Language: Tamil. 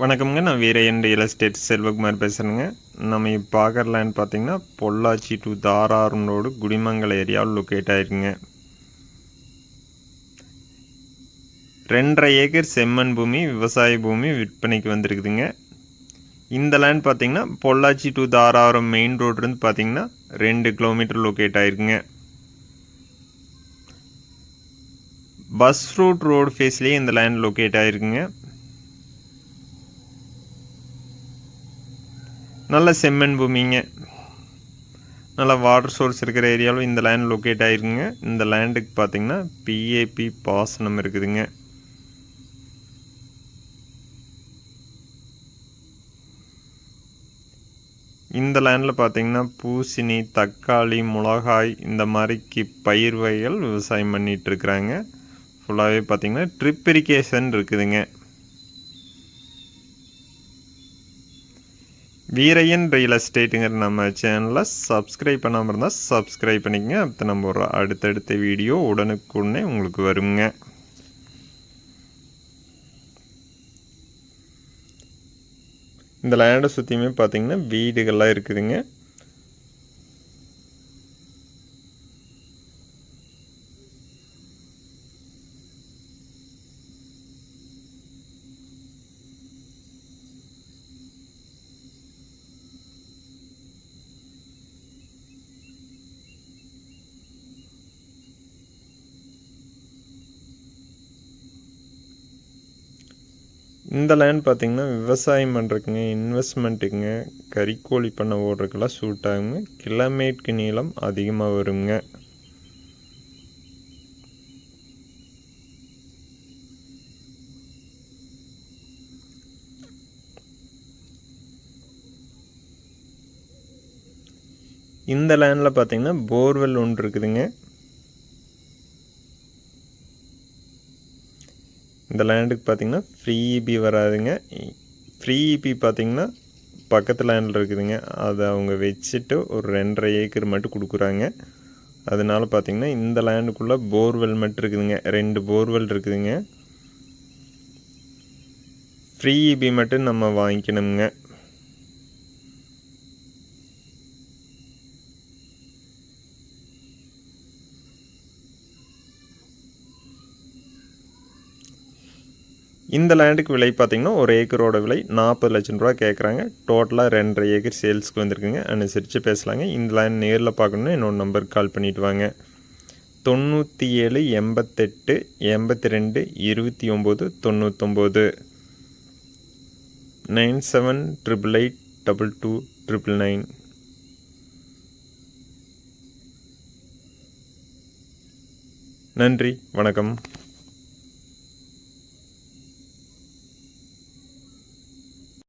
வணக்கம்ங்க. நான் வீரையன் ரியல் எஸ்டேட் செல்வகுமார் பேசுகிறேங்க நம்ம இப்போ பார்க்குற லேண்ட் பார்த்தீங்கன்னா பொள்ளாச்சி டு தாராரம் ரோடு குடிமங்கல ஏரியாவில் லொக்கேட் ஆயிருக்குங்க. ரெண்டரை ஏக்கர் செம்மண் பூமி விவசாய பூமி விற்பனைக்கு வந்திருக்குதுங்க. இந்த லேண்ட் பார்த்தீங்கன்னா பொள்ளாச்சி டு தாராரம் மெயின் ரோட்லேருந்து பார்த்தீங்கன்னா ரெண்டு கிலோமீட்டர் லொக்கேட் ஆயிருக்குங்க. பஸ் ரூட் ரோடு ஃபேஸ்லேயே இந்த லேண்ட் லொக்கேட் ஆயிருக்குங்க. நல்ல செம்மண் பூமிங்க. நல்ல வாட்டர் சோர்ஸ் இருக்கிற ஏரியாவில் இந்த லேண்ட் லொக்கேட் ஆகிருக்குங்க இந்த லேண்டுக்கு பார்த்திங்கன்னா பிஏபி பாசனம் இருக்குதுங்க. இந்த லேண்டில் பார்த்திங்கன்னா பூசணி தக்காளி மிளகாய் இந்த மாதிரிக்கு பயிர் வகைகள் விவசாயம் பண்ணிகிட்ருக்குறாங்க ஃபுல்லாகவே பார்த்திங்கன்னா ட்ரிப் இரிகேஷன் இருக்குதுங்க. வீரையன் ரியல் எஸ்டேட்டுங்கிற நம்ம சேனலை சப்ஸ்கிரைப் பண்ணாமல் இருந்தால் சப்ஸ்கிரைப் பண்ணிக்கங்க. அடுத்து நம்ம ஒரு அடுத்தடுத்த வீடியோ உடனுக்குடனே உங்களுக்கு வருங்க. இந்த லேண்டை சுற்றியுமே பார்த்தீங்கன்னா வீடுகள்லாம் இருக்குதுங்க. இந்த லேண்ட் பார்த்திங்கன்னா விவசாயம் பண்ணுறதுக்குங்க இன்வெஸ்ட்மெண்ட்டுக்குங்க கறிக்கோழி பண்ண ஓடுறதுக்கெல்லாம் சூட் ஆகுங்க. கிலோமீட்டருக்கு நீளம் அதிகமாக வருங்க. இந்த லேண்டில் பார்த்திங்கன்னா போர்வெல் ஒன்று இருக்குதுங்க. இந்த லேண்டுக்கு பார்த்தீங்கன்னா ஃப்ரீ இபி வராதுங்க. ஃப்ரீ இபி பார்த்தீங்கன்னா பக்கத்து லேண்டில் இருக்குதுங்க. அதை அவங்க வச்சுட்டு ஒரு ரெண்டரை ஏக்கர் மட்டும் கொடுக்குறாங்க. அதனால் பார்த்தீங்கன்னா இந்த லேண்டுக்குள்ளே போர்வெல் மட்டும் இருக்குதுங்க. ரெண்டு போர்வெல் இருக்குதுங்க. ஃப்ரீ இபி மட்டும் நம்ம வாங்கிக்கணுங்க. இந்த லேண்டுக்கு விலை பார்த்திங்கன்னா ஒரு ஏக்கரோட விலை நாற்பது லட்சம் ரூபா கேட்குறாங்க. டோட்டலாக ரெண்டரை ஏக்கர் சேல்ஸ்க்கு வந்திருக்குங்க. அனுசரித்து பேசலாங்க. இந்த லேண்ட் நேரில் பார்க்கணுன்னா என்னோட நம்பருக்கு கால் பண்ணிவிட்டு வாங்க. தொண்ணூற்றி ஏழு எண்பத்தெட்டு எண்பத்தி ரெண்டு இருபத்தி ஒம்பது தொண்ணூத்தொம்பது. Nine seven triple eight double two triple nine. நன்றி. வணக்கம்.